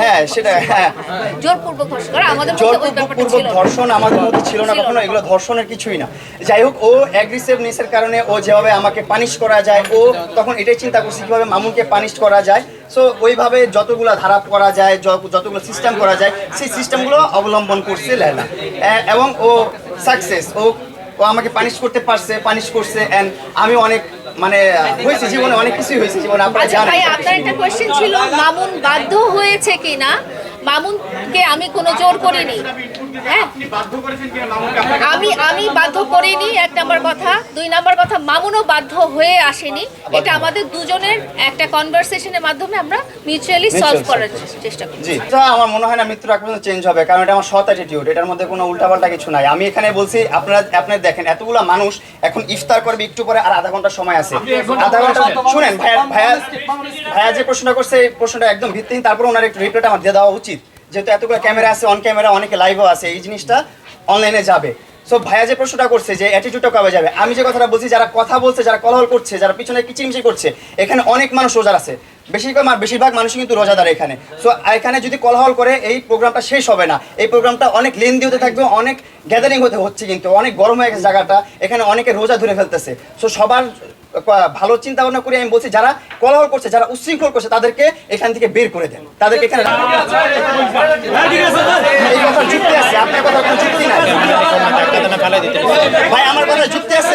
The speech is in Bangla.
হ্যাঁ সেটা হ্যাঁ। জোরপূর্বক ধর্ষণ আমাদের মধ্যে ছিল না। কখনো এগুলো ধর্ষণের কিছুই না। যাই হোক ও অ্যাগ্রেসিভনেসের কারণে ও যেভাবে আমাকে পানিশ করা যায় ও তখন এটাই চিন্তা করছে কীভাবে মামুনকে পানিশ করা যায়। সো ওইভাবে যতগুলো ধারা করা যায় যতগুলো সিস্টেম করা যায় সেই সিস্টেমগুলো অবলম্বন করছে লেলা। এবং ও সাকসেস ও ও আমাকে পানিশ করতে পারছে পানিশ করছে এন্ড আমি অনেক মানে হয়েছে জীবনে অনেক কিছুই হয়েছে জীবনে আপনারা আচ্ছা জানেন। ভাই আপনার একটা কোশ্চেন ছিল মামুন বাধ্য হয়েছে কিনা? মামুনকে আমি কোনো জোর করিনি। হ্যাঁ? আমি আমি বাধ্য করিনি এক নাম্বার কথা। দুই নাম্বার কথা মামুনও বাধ্য হয়ে আসেনি। এটা আমাদের দুজনের একটা কনভারসেশনের মাধ্যমে আমরা মিউচুয়ালি সলভ করার চেষ্টা করি জি। আমার মনে হয় না মৃত্যুর আগ পর্যন্ত চেঞ্জ হবে কারণ এটা আমার সৎ অ্যাটিটিউড এটার মধ্যে কোনো উল্টাপাল্টা কিছু নাই। আমি এখানে বলছি আপনারা আপনারা দেখেন এতগুলো মানুষ এখন ইফতার করবে একটু পরে আর আধা ঘণ্টা সময় আছে। আধা ঘণ্টা শুনেন ভাইয়া ভাইয়া ভাইয়া যে প্রশ্নটা করছে এই প্রশ্নটা একদম ভিত্তিহীন। তারপর ওনার একটু রিপ্লাইটা আমার দিয়ে দেওয়া উচিত। যেহেতু এতগুলো ক্যামেরা আছে অন ক্যামেরা অনেকে লাইভও আছে, এই জিনিসটা অনলাইনে যাবে। সো ভাইয়া যে প্রশ্নটা করছে যে অ্যাটিটিউডটা কবে যাবে, আমি যে কথাটা বলছি, যারা কথা বলছে, যারা কলহল করছে, যারা পিছনে কিচিমিচি করছে, এখানে অনেক মানুষ রোজার আছে। বেশিরভাগ বেশিরভাগ মানুষই কিন্তু রোজাদার এখানে। সো এখানে যদি কলহল করে, এই প্রোগ্রামটা শেষ হবে না। এই প্রোগ্রামটা অনেক লেন্দি হতে থাকবে, অনেক গ্যাদারিং হতে হচ্ছে কিন্তু, অনেক গরম হয়ে গেছে জায়গাটা, এখানে অনেকে রোজা ধরে ফেলতেছে। সো সবার ভালো চিন্তা ভাবনা করে আমি বলছি, যারা কলহল করছে, যারা উশৃঙ্খল করছে, তাদেরকে এখান থেকে বের করে দেন। তাদেরকে এখানে আছে, আপনার কথা যুক্তি নাই। ভাই, আমার কথা যুক্তি আছে?